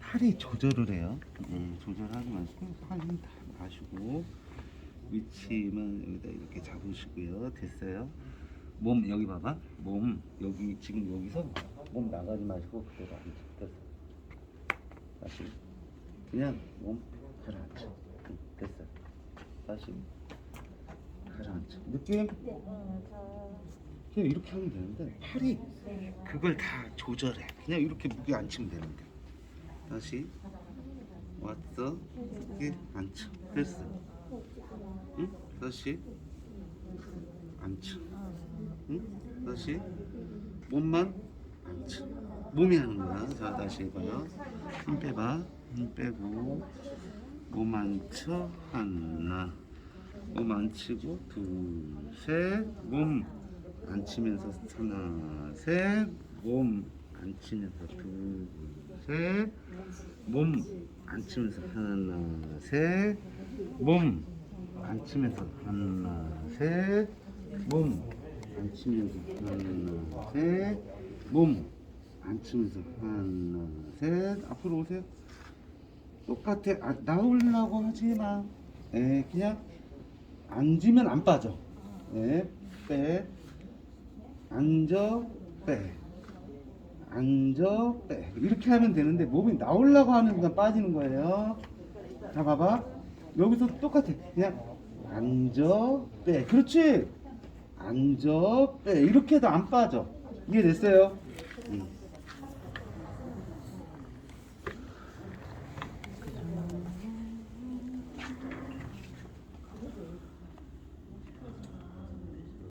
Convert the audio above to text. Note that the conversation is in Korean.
팔이 조절을 해요. 음, 조절하지 마시고 팔은 다 마시고 위치만 여기다 이렇게 잡으시고요. 됐어요. 몸 여기 봐봐. 몸 여기 지금 여기서 몸 나가지 마시고 그대로 앉아. 됐어. 다시 그냥 몸 가라앉혀. 응, 됐어. 다시 가라앉혀. 느낌? 그냥 이렇게 하면 되는데 팔이 그걸 다 조절해. 그냥 이렇게 무게 앉히면 되는데. 다시 왔어. 이렇게 앉혀. 됐어. 응? 다시 앉혀. 응? 다시 몸만 앉혀. 몸이 하는 거야. 자 다시 해봐요. 힘 빼봐. 힘 빼고 몸 앉혀 하나. 몸 앉히고 둘셋몸 앉히면서 하나 셋몸 앉히면서 둘셋몸 앉히면서 하나 셋몸. 앉히면서 하나 셋몸 앉히면서 하나 셋몸 앉히면서 하나 셋. 앞으로 오세요. 똑같아. 아, 나오려고 하지 마. 예, 그냥 앉으면 안 빠져. 네, 빼. 앉아, 빼. 앉아, 빼. 이렇게 하면 되는데 몸이 나오려고 하는 순간 빠지는 거예요. 자, 봐봐. 여기서 똑같아. 그냥 앉아, 빼. 그렇지. 앉아, 빼. 이렇게 해도 안 빠져. 이해됐어요? 응.